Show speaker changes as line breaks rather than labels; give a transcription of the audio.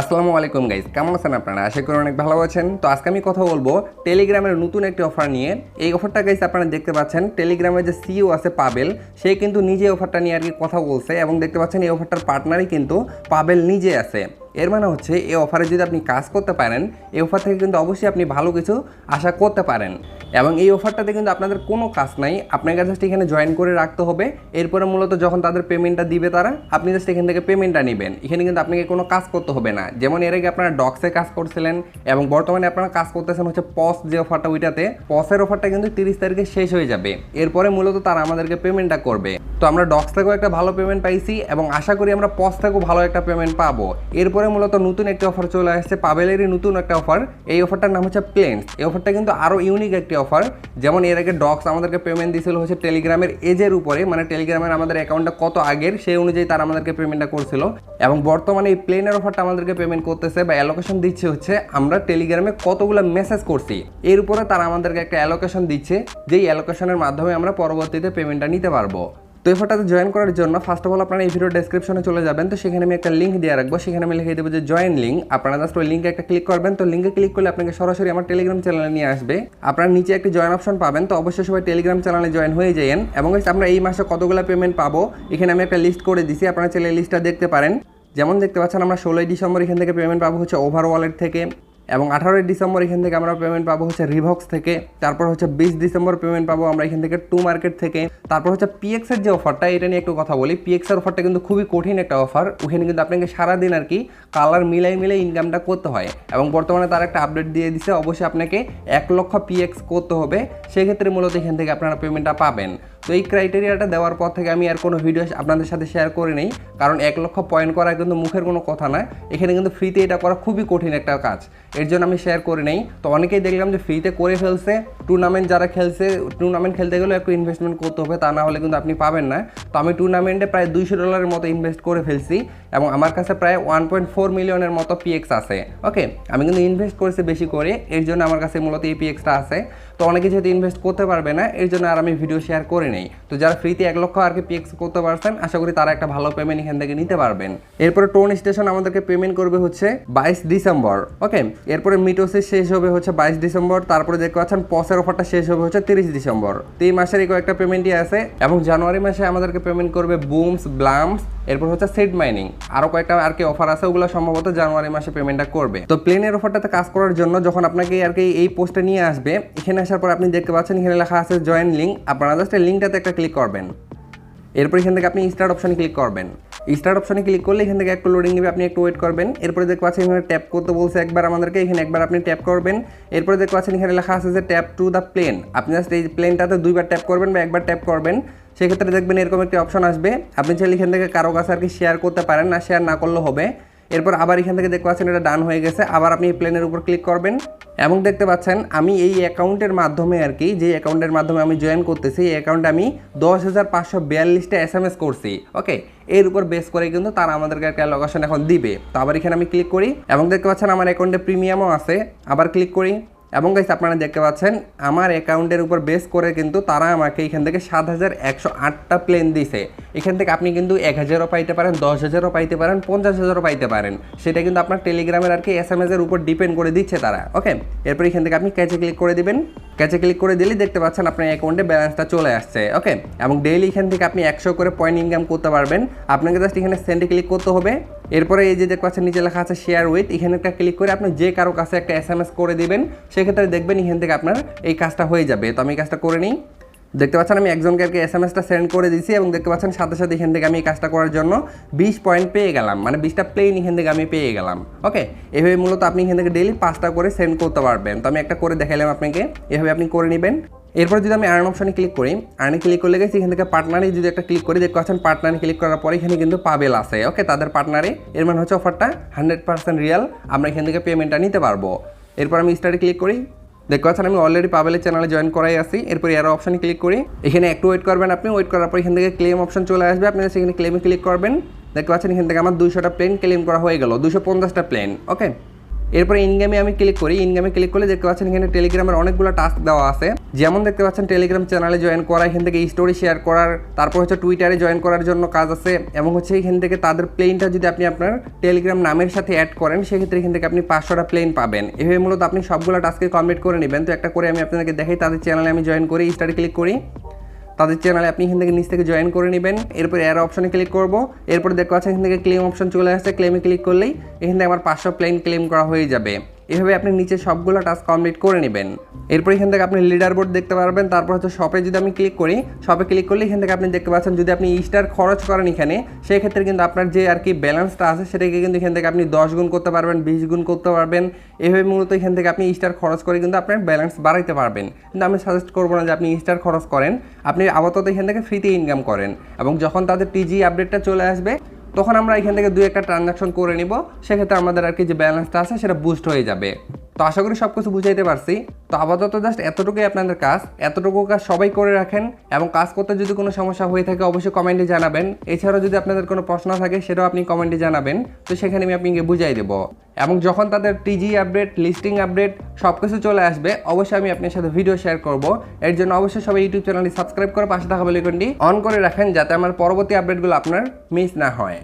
আসসালামু আলাইকুম গাইজ কেমন আছেন আপনারা? আশা করি অনেক ভালো আছেন। তো আজকে আমি কথা বলব টেলিগ্রামের নতুন একটি অফার নিয়ে। এই অফারটা গাইজ আপনারা দেখতে পাচ্ছেন টেলিগ্রামের যে সিও আছে পাবেল সে কিন্তু নিজে অফারটা নিয়ে আর কি কথা বলছে এবং দেখতে পাচ্ছেন এই অফারটার পার্টনারই কিন্তু পাবেল নিজে আছে। এর মানে হচ্ছে এই অফারে যদি আপনি কাজ করতে পারেন, এই অফার থেকে কিন্তু অবশ্যই আপনি ভালো কিছু আশা করতে পারেন। এবং এই অফারটাতে কিন্তু আপনাদের কোনো কাজ নাই, আপনাকে জাস্ট এখানে জয়েন করে রাখতে হবে। এরপরে মূলত যখন তাদের পেমেন্টটা দিবে তারা, আপনি জাস্ট এখান থেকে পেমেন্টটা নেবেন। এখানে কিন্তু আপনাকে কোনো কাজ করতে হবে না। যেমন এর আগে আপনারা ডক্সে কাজ করছিলেন, এবং বর্তমানে আপনারা কাজ করতেছেন হচ্ছে পস যে অফারটা, ওইটাতে। পসের অফারটা কিন্তু তিরিশ তারিখে শেষ হয়ে যাবে। এরপরে মূলত তারা আমাদেরকে পেমেন্টটা করবে। তো আমরা ডক্স থেকেও একটা ভালো পেমেন্ট পাইছি, এবং আশা করি আমরা পস থেকেও ভালো একটা পেমেন্ট পাবো। এরপরে মূলত নতুন একটি অফার চলে আসছে পাবেলেরই নতুন একটা অফার এই অফারটার নাম হচ্ছে প্লেন্স এই অফারটা কিন্তু আরও ইউনিক একটি অফার যেমন এর আগে ডক্স আমাদেরকে পেমেন্ট দিয়েছিল হচ্ছে টেলিগ্রামের এজের উপরে মানে টেলিগ্রামের আমাদের অ্যাকাউন্টটা কত আগের, সেই অনুযায়ী তারা আমাদেরকে পেমেন্টটা করছিল। এবং বর্তমানে এই প্লেনের অফারটা আমাদেরকে পেমেন্ট করতেছে বা অ্যালোকেশন দিচ্ছে হচ্ছে, আমরা টেলিগ্রামে কতগুলো মেসেজ করছি। এর উপরে তারা আমাদেরকে একটা অ্যালোকেশন দিচ্ছে, যেই অ্যালোকেশনের মাধ্যমে আমরা পরবর্তীতে পেমেন্টটা নিতে পারব। তো এই ফটোতে জয়েন করার জন্য ফার্স্ট অফ অল আপনারা এই ভিডিও ডেসক্রিপশনে চলে যাবেন। তো সেখানে আমি একটা লিঙ্ক দিয়ে রাখব। সেখানে আমি লিখে দেবো যে জয়েন লিঙ্ক আপনারা জাস্ট ওই লিঙ্কে একটা ক্লিক করবেন। তো লিঙ্কে ক্লিক করলে আপনাকে সরাসরি আমার টেলিগ্রাম চ্যানেলে নিয়ে আসবে। আপনারা নিচে একটি জয়েন অপশন পাবেন। তো অবশ্যই সবাই টেলিগ্রাম চ্যানেলে জয়েন হয়ে যাবেন এবং আমরা এই মাসে কতগুলো পেমেন্ট পাবো? এখানে আমি একটা লিস্ট করে দিছি। আপনারা চাইলে লিস্টটা দেখতে পারেন। যেমন দেখতে পাচ্ছেন, আমরা ষোলোই ডিসেম্বর এখান থেকে পেমেন্ট পাবো হচ্ছে ওভার ওয়ালেট থেকে। এবং আঠারোই ডিসেম্বর এখান থেকে আমরা পেমেন্ট পাবো হচ্ছে রিভক্স থেকে, তারপর হচ্ছে বিশ ডিসেম্বর পেমেন্ট পাবো আমরা এখান থেকে টু মার্কেট থেকে, তারপর হচ্ছে পিএক্স এর যে অফারটা এটা নিয়ে একটু কথা বলি। পিএক্স এর অফারটা কিন্তু খুবই কঠিন একটা অফার ওখানে কিন্তু আপনাকে সারাদিন আর কি কালার মিলাই মিলাই ইনকামটা করতে হয় এবং বর্তমানে তার একটা আপডেট দিয়ে দিছে। অবশ্যই আপনাকে এক লক্ষ পিএক্স করতে হবে। সেক্ষেত্রে মূলত এখান থেকে আপনারা পেমেন্টটা পাবেন। তো এই ক্রাইটেরিয়াটা দেওয়ার পর থেকে আমি আর কোনো ভিডিও আপনাদের সাথে শেয়ার করে নেই, কারণ এক লক্ষ পয়েন্ট করা কিন্তু মুখের কোনো কথা না। এখানে কিন্তু ফ্রিতে এটা করা খুবই কঠিন একটা কাজ। এর জন্য আমি শেয়ার করে নেই। তো অনেকেই দেখলাম যে ফ্রিতে করে ফেলছে। টুর্নামেন্ট যারা খেলছে টুর্নামেন্ট খেলতে গেলেও একটু ইনভেস্টমেন্ট করতে হবে, তা না হলে কিন্তু আপনি পাবেন না। তো আমি টুর্নামেন্টে প্রায় দুইশো ডলারের মতো ইনভেস্ট করে ফেলছি এবং আমার কাছে প্রায় ওয়ান পয়েন্ট ফোর মিলিয়নের মতো পিএক্স আছে। ওকে আমি কিন্তু ইনভেস্ট করেছি বেশি করে, এর জন্য আমার কাছে মূলত এই পিএক্সটা আছে। তো অনেকে যেহেতু ইনভেস্ট করতে পারবে না, এর জন্য আর আমি ভিডিও শেয়ার করে নেই। তো যারা ফ্রিতে এক লক্ষ আর কি পিএক্স করতে পারছেন, আশা করি তারা একটা ভালো পেমেন্ট এখান থেকে নিতে পারবেন। এরপরে টোন স্টেশন আমাদেরকে পেমেন্ট করবে হচ্ছে বাইশ ডিসেম্বর ওকে এরপরে মিটোসিস শেষ হবে হচ্ছে বাইশ ডিসেম্বর, তারপরে দেখতে পাচ্ছেন পসের অফারটা শেষ হবে হচ্ছে তিরিশ ডিসেম্বর। তো এই মাসের এই কয়েকটা পেমেন্টই আছে এবং জানুয়ারি মাসে আমাদেরকে পেমেন্ট করবে বুমস ব্লামস এরপর হচ্ছে সেট মাইনিং। আরও কয়েকটা আর কি অফার আছে, ওগুলো সম্ভবত জানুয়ারি মাসে পেমেন্টটা করবে। তো প্লেনের অফারটাতে কাজ করার জন্য যখন আপনাকে আর কি এই পোস্টে নিয়ে আসবে, এখানে আসার পর আপনি দেখতে পাচ্ছেন এখানে লেখা আছে জয়েন লিঙ্ক আপনারা জাস্ট এই লিঙ্কটাতে একটা ক্লিক করবেন। এরপর এখান থেকে আপনি স্টার্ট অপশনে ক্লিক করবেন। স্টার্ট অপশনে ক্লিক করলে এখান থেকে একটু লোডিং নেবে, আপনি একটু ওয়েট করবেন। এরপরে দেখতে পাচ্ছেন এখানে ট্যাপ করতে বলছে একবার আমাদেরকে, এখানে একবার আপনি ট্যাপ করবেন। এরপরে দেখতে পাচ্ছেন এখানে লেখা আছে যে ট্যাপ টু দ্য প্লেন আপনি জাস্ট এই প্লেনটাতে দুইবার ট্যাপ করবেন বা একবার ট্যাপ করবেন। সেক্ষেত্রে দেখবেন এরকম একটি অপশন আসবে। আপনি চাইলে এখান থেকে কারও কাছে আর কি শেয়ার করতে পারেন, না শেয়ার না করলে হবে। এরপর আবার এখান থেকে দেখতে পাচ্ছেন এটা ডান হয়ে গেছে। আবার আপনি এই প্লেনের উপর ক্লিক করবেন এবং দেখতে পাচ্ছেন আমি এই অ্যাকাউন্টের মাধ্যমে আর কি যে অ্যাকাউন্টের মাধ্যমে আমি জয়েন করতেছি, এই অ্যাকাউন্টে আমি দশ হাজার পাঁচশো বিয়াল্লিশটা এস এম এস করছি ওকে এর উপর বেস করে কিন্তু তারা আমাদেরকে একটা লোকেশন এখন দিবে। তো আবার এখানে আমি ক্লিক করি এবং দেখতে পাচ্ছেন আমার অ্যাকাউন্টে প্রিমিয়ামও আছে। আবার ক্লিক করি। এবং গাইস আপনারা দেখতে পাচ্ছেন, আমার অ্যাকাউন্টের উপর বেস করে কিন্তু তারা আমাকে এখান থেকে সাত হাজার একশো আটটা প্লেন দিছে। এখান থেকে আপনি কিন্তু এক হাজারও পাইতে পারেন, দশ হাজারও পাইতে পারেন, পঞ্চাশ হাজারও পাইতে পারেন। সেটা কিন্তু আপনার টেলিগ্রামের আর কি এস এম এস এর উপর ডিপেন্ড করে দিচ্ছে তারা ওকে এরপর এখান থেকে আপনি ক্যাচে ক্লিক করে দিবেন। ক্যাচে ক্লিক করে দিলেই দেখতে পাচ্ছেন আপনার অ্যাকাউন্টে ব্যালেন্সটা চলে আসছে ওকে এবং ডেইলি এখান থেকে আপনি একশো করে পয়েন্ট ইনকাম করতে পারবেন। আপনাকে জাস্ট এখানে সেন্ডে ক্লিক করতে হবে। এরপরে এই যে দেখতে পাচ্ছেন, নিচে লেখা আছে শেয়ার উইথ এখানে একটা ক্লিক করে আপনি যে কারও কাছে একটা এস এম এস করে দিবেন, সেক্ষেত্রে দেখবেন এখান থেকে আপনার এই কাজটা হয়ে যাবে। তো আমি এই কাজটা করে নিই। দেখতে পাচ্ছেন, আমি একজনকে আর কি এস এম এসটা সেন্ড করে দিয়েছি এবং দেখতে পাচ্ছেন, সাথে সাথে এখান থেকে আমি এই কাজটা করার জন্য বিশ পয়েন্ট পেয়ে গেলাম। মানে বিশটা প্লেন এখান থেকে আমি পেয়ে গেলাম। ওকে? এভাবে মূলত আপনি এখান থেকে ডেলি পাঁচটা করে সেন্ড করতে পারবেন। তো আমি একটা করে দেখালাম আপনাকে। এভাবে আপনি করে নেবেন। এরপর যদি আমি আর্ন অপশনে ক্লিক করি আর্নে ক্লিক করলে গেছি এখান থেকে পার্টনারে যদি একটা ক্লিক করি, দেখতে পাচ্ছেন পার্টনারে ক্লিক করার পরে এখানে কিন্তু পাবেল আছে ওকে তাদের পার্টনারে এর মানে হচ্ছে অফারটা হান্ড্রেড পার্সেন্ট রিয়াল আমরা এখান থেকে পেমেন্টটা নিতে পারব। এরপর আমি স্টার্টে ক্লিক করি, দেখতে পাচ্ছেন আমি অলরেডি পাবেলের চ্যানেলে জয়েন করাই আছি। এরপর এর অপশনে ক্লিক করি, এখানে একটু ওয়েট করবেন আপনি ওয়েট করার পর এখান থেকে ক্লেম অপশন চলে আসবে, আপনি সেখানে ক্লেমে ক্লিক করবেন। দেখতে পাচ্ছেন এখান থেকে আমার দুশোটা প্লেন ক্লেম করা হয়ে গেল দুশো পঞ্চাশটা প্লেন ওকে এরপরে ইনগেমে আমি ক্লিক করি ইনগেমে ক্লিক করলে দেখতে পাচ্ছেন এখানে টেলিগ্রামের অনেকগুলো টাস্ক দেওয়া আছে। যেমন দেখতে পাচ্ছেন টেলিগ্রাম চ্যানেলে জয়েন করা, এখান থেকে স্টোরি শেয়ার করার, তারপর হচ্ছে টুইটারে জয়েন করার জন্য কাজ আছে, এবং হচ্ছে এখান থেকে তাদের প্লেনটা যদি আপনি আপনার টেলিগ্রাম নামের সাথে অ্যাড করেন, সেক্ষেত্রে এখান থেকে আপনি পাঁচশোটা প্লেন পাবেন। এভাবে মূলত আপনি সবগুলো টাস্কে কমপ্লিট করে নেবেন। তো একটা করে আমি আপনাদেরকে দেখাই, তাদের চ্যানেলে আমি জয়েন করি স্টারে ক্লিক করি। তাদের চ্যানেলে আপনি এখান থেকে নিচ থেকে জয়েন করে নেবেন। এরপর এর অপশনে ক্লিক করব। এরপর দেখতে পাচ্ছেন এখান থেকে ক্লেম অপশন চলে আসছে। ক্লেমে ক্লিক করলেই এখান থেকে আমার পাঁচশো প্লেন ক্লেম করা হয়ে যাবে। এভাবে আপনি নিচে সবগুলো টাস্ক কমপ্লিট করে নেবেন। এরপর এখান থেকে আপনি লিডার বোর্ড দেখতে পারবেন। তারপর হচ্ছে শপে যদি আমি ক্লিক করি শপে ক্লিক করলে এখান থেকে আপনি দেখতে পাচ্ছেন যদি আপনি স্টার খরচ করেন এখানে সেই ক্ষেত্রে কিন্তু আপনার যে আর কি ব্যালেন্সটা আছে, সেটাকে কিন্তু এখান থেকে আপনি দশ গুণ করতে পারবেন, বিশ গুণ করতে পারবেন। এভাবে মূলত এখান থেকে আপনি স্টার খরচ করে কিন্তু আপনার ব্যালেন্স বাড়াইতে পারবেন। কিন্তু আমি সাজেস্ট করব না যে আপনি স্টার খরচ করেন। আপনি আপাতত এখান থেকে ফ্রিতে ইনকাম করেন। এবং যখন তাদের টিজি আপডেটটা চলে আসবে তখন আমরা এখান থেকে দু একটা ট্রানজাকশন করে নিব। সেক্ষেত্রে আমাদের আর কি যে ব্যালেন্সটা আছে, সেটা বুস্ট হয়ে যাবে। তো আশা করি সব কিছু বুঝাইতে পারছি। তো আপাতত জাস্ট এতটুকুই আপনাদের কাজ। এতটুকু কাজ সবাই করে রাখেন এবং কাজ করতে যদি কোনো সমস্যা হয়ে থাকে, অবশ্যই কমেন্টে জানাবেন। এছাড়াও যদি আপনাদের কোনো প্রশ্ন থাকে, সেটাও আপনি কমেন্টে জানাবেন। তো সেখানে আমি আপনাকে বুঝাই দেবো। এবং যখন তাদের টিজি আপডেট লিস্টিং আপডেট সব কিছু চলে আসবে, অবশ্যই আমি আপনার সাথে ভিডিও শেয়ার করব। এর জন্য অবশ্যই সবাই ইউটিউব চ্যানেলটি সাবস্ক্রাইব করে পাশে থাকা বেলাইকনটি অন করে রাখেন, যাতে আমার পরবর্তী আপডেটগুলো আপনার মিস না হয়।